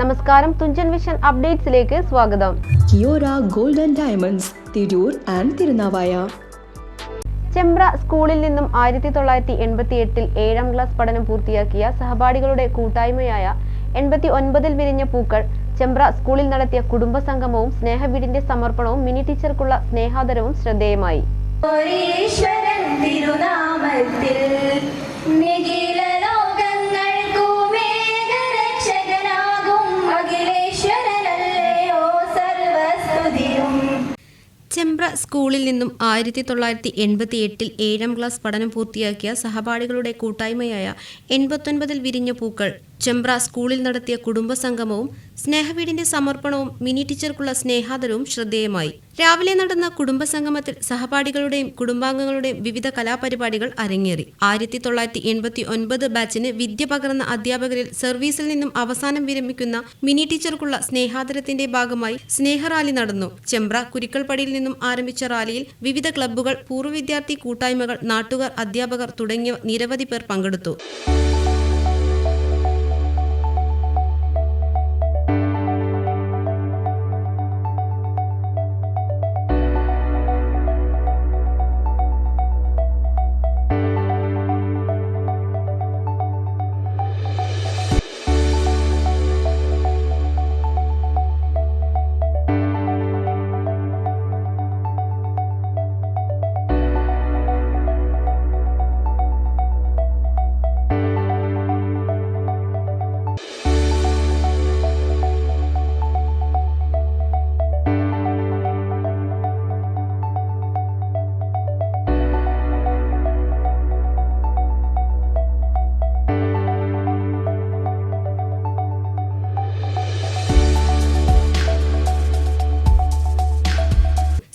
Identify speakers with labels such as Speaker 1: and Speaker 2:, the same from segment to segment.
Speaker 1: നമസ്കാരം തുഞ്ചൻ വിഷൻ അപ്ഡേറ്റ്സിലേക്ക് സ്വാഗതം.
Speaker 2: Kiora golden diamonds Tirur and Thirunavaya.
Speaker 1: Chembra സ്കൂളിൽ നിന്നും ആയിരത്തി തൊള്ളായിരത്തി എൺപത്തി എട്ടിൽ ഏഴാം ക്ലാസ് പഠനം പൂർത്തിയാക്കിയ സഹപാഠികളുടെ കൂട്ടായ്മയായ എൺപത്തി ഒൻപതിൽ വിരിഞ്ഞ പൂക്കൾ ചെമ്പ്ര സ്കൂളിൽ നടത്തിയ കുടുംബ കുടുംബസംഗമവും സ്നേഹവീടിന്റെ സമർപ്പണവും മിനി ടീച്ചർക്കുള്ള സ്നേഹാദരവും ശ്രദ്ധേയമായി.
Speaker 3: ഈശ്വരൻ തിരുനാമത്തിൽ
Speaker 1: ചെമ്പ്ര സ്കൂളിൽ നിന്നും ആയിരത്തി തൊള്ളായിരത്തി എൺപത്തി എട്ടിൽ ഏഴാം ക്ലാസ് പഠനം പൂർത്തിയാക്കിയ സഹപാഠികളുടെ കൂട്ടായ്മയായ എൺപത്തൊൻപതിൽ വിരിഞ്ഞ പൂക്കൾ ചെമ്പ്ര സ്കൂളിൽ നടത്തിയ കുടുംബസംഗമവും സ്നേഹവീടിന്റെ സമർപ്പണവും മിനി ടീച്ചർക്കുള്ള സ്നേഹാദരവും ശ്രദ്ധേയമായി. രാവിലെ നടന്ന കുടുംബസംഗമത്തിൽ സഹപാഠികളുടെയും കുടുംബാംഗങ്ങളുടെയും വിവിധ കലാപരിപാടികൾ അരങ്ങേറി. ആയിരത്തി തൊള്ളായിരത്തി എൺപത്തി ഒൻപത് ബാച്ചിന് വിദ്യ പകർന്ന അധ്യാപകരിൽ സർവീസിൽ നിന്നും അവസാനം വിരമിക്കുന്ന മിനി ടീച്ചർക്കുള്ള സ്നേഹാദരത്തിന്റെ ഭാഗമായി സ്നേഹറാലി നടന്നു. ചെമ്പ്ര കുരിക്കൾപടിയിൽ നിന്നും ആരംഭിച്ച റാലിയിൽ വിവിധ ക്ലബ്ബുകൾ പൂർവ വിദ്യാർത്ഥി കൂട്ടായ്മകൾ നാട്ടുകാർ അധ്യാപകർ തുടങ്ങിയവർ നിരവധി പേർ പങ്കെടുത്തു.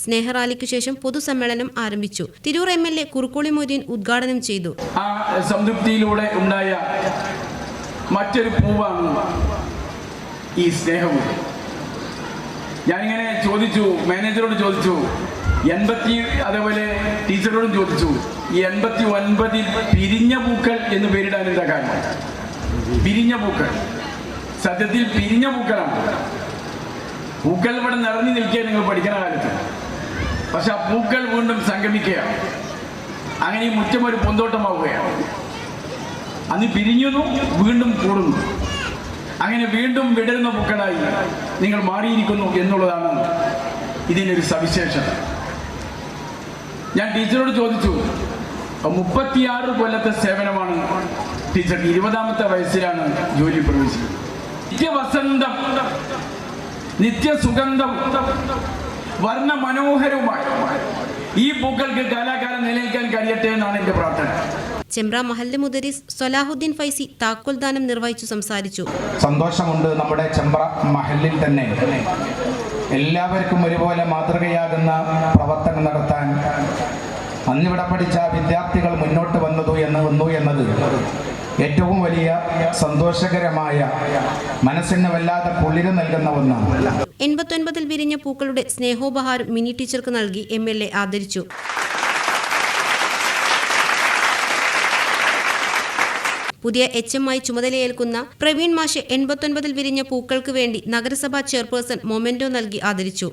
Speaker 1: സ്നേഹറാലിക്കു ശേഷം പൊതുസമ്മേളനം ആരംഭിച്ചു. Tirur M L A Kurukkoli Moideen ഉദ്ഘാടനം ചെയ്തു.
Speaker 4: ആ സംതൃപ്തിയിലൂടെ ഉണ്ടായ മറ്റൊരു പൂവാണ് ഈ സ്നേഹവും ഞാനിങ്ങനെ ചോദിച്ചു മാനേജറോട് ചോദിച്ചു എൺപത്തി അതേപോലെ ടീച്ചറോടും ചോദിച്ചു ഈ എൺപത്തി ഒൻപതിൽ പിരിഞ്ഞ പൂക്കൾ എന്ന് പേരിടാൻ എന്താ കാരണം? പിരിഞ്ഞ പൂക്കൾ. സത്യത്തിൽ പിരിഞ്ഞ പൂക്കളാണ്. പൂക്കൾ ഇവിടെ നിറഞ്ഞു നിൽക്കുക നിങ്ങൾ പഠിക്കുന്ന കാലത്ത് പക്ഷെ ആ പൂക്കൾ വീണ്ടും സംഗമിക്കുകയാണ്. അങ്ങനെ ഈ മുറ്റം ഒരു പൊന്തോട്ടമാവുകയാണ്. അന്ന് പിരിഞ്ഞുന്നു വീണ്ടും കൂടുന്നു. അങ്ങനെ വീണ്ടും വിടരുന്ന പൂക്കളായി നിങ്ങൾ മാറിയിരിക്കുന്നു എന്നുള്ളതാണ് ഇതിനൊരു സവിശേഷത. ഞാൻ ടീച്ചറോട് ചോദിച്ചു മുപ്പത്തിയാറ് കൊല്ലത്തെ സേവനമാണ് ടീച്ചർ ഇരുപതാമത്തെ വയസ്സിലാണ് ജോലി പ്രവേശിക്കുന്നത്. നിത്യവസന്തം നിത്യസുഗന്ധം വർണ മനോഹരവുമായി ഈ പൂക്കൾക്ക് കാലാകാലം നിലനിൽക്കാൻ കഴിയട്ടെ എന്നാണ് എന്റെ പ്രാർത്ഥന.
Speaker 1: ചെമ്പ്ര മഹല്ല് മുദരിസ് സൊലാഹുദ്ദീൻ ഫൈസി താക്കോൽ ദാനം നിർവഹിച്ചു സംസാരിച്ചു.
Speaker 5: സന്തോഷമുണ്ട് നമ്മുടെ ചെമ്പ്ര മഹലിൽ തന്നെ. എല്ലാവർക്കും ഒരുപോലെ മാതൃകയാകുന്ന പ്രവർത്തനം നടത്താൻ അന്നിവിടെ പഠിച്ച വിദ്യാർത്ഥികൾ മുന്നോട്ട് വന്നതു എന്ന് വന്നു എന്നത്. ഏറ്റവും വലിയ സന്തോഷകരമായ മനസ്സിന് വല്ലാത്ത കുളിര് നൽകുന്ന ഒന്നാണ്.
Speaker 1: എൺപത്തൊൻപതിൽ വിരിഞ്ഞ പൂക്കളുടെ സ്നേഹോപഹാരം മിനി ടീച്ചർക്ക് നൽകി എം എൽ എ ആദരിച്ചു. പുതിയ എച്ച് എം ആയി ചുമതലയേൽക്കുന്ന പ്രവീൺ മാഷെ എൺപത്തൊൻപതിൽ വിരിഞ്ഞ പൂക്കൾക്ക് വേണ്ടി നഗരസഭാ ചെയർപേഴ്സൺ മൊമെന്റോ നൽകി ആദരിച്ചു.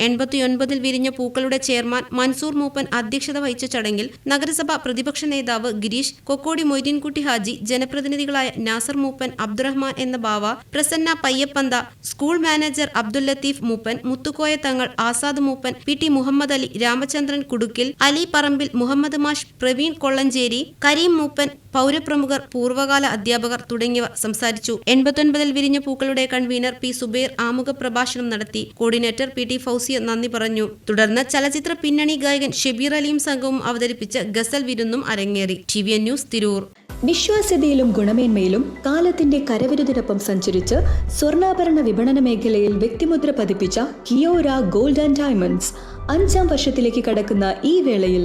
Speaker 1: എൺപത്തിയൊൻപതിൽ വിരിഞ്ഞ പൂക്കളുടെ ചെയർമാൻ മൻസൂർ മൂപ്പൻ അധ്യക്ഷത വഹിച്ച ചടങ്ങിൽ നഗരസഭ പ്രതിപക്ഷ നേതാവ് ഗിരീഷ് കൊക്കോടി മൊയ്തീൻകുട്ടി ഹാജി ജനപ്രതിനിധികളായ നാസർ മൂപ്പൻ അബ്ദുറഹ്മാൻ എന്ന Bava Prasanna Payyappantha school manager Abdul Latheef Mooppan Muthukoya Thangal Azad Mooppan P T Muhammad Ali Ramachandran Kudukkil Ali Parambil Muhammad Mash Praveen Kollancheri Kareem മൂപ്പൻ പൗരപ്രമുഖർ പൂർവകാല അധ്യാപകർ തുടങ്ങിയവർ സംസാരിച്ചു. എൺപത്തൊൻപതിൽ വിരിഞ്ഞ പൂക്കളുടെ കൺവീനർ പി സുബൈർ ആമുഖ പ്രഭാഷണം നടത്തി. കോർഡിനേറ്റർ പി ടി ഫൗസിയ നന്ദി പറഞ്ഞു. തുടർന്ന് ചലച്ചിത്ര പിന്നണി ഗായകൻ ഷെബീർ അലിയും സംഘവും അവതരിപ്പിച്ച ഗസൽ വിരുന്നും അരങ്ങേറി. T V N news Tirur.
Speaker 2: വിശ്വാസ്യതയിലും ഗുണമേന്മയിലും കാലത്തിന്റെ കരവിരുതിനൊപ്പം സഞ്ചരിച്ച് സ്വർണാഭരണ വിപണന മേഖലയിൽ വ്യക്തിമുദ്ര പതിപ്പിച്ച കിയോര ഗോൾഡ് ആൻഡ് ഡയമണ്ട്സ് അഞ്ചാം വർഷത്തിലേക്ക് കടക്കുന്ന ഈ വേളയിൽ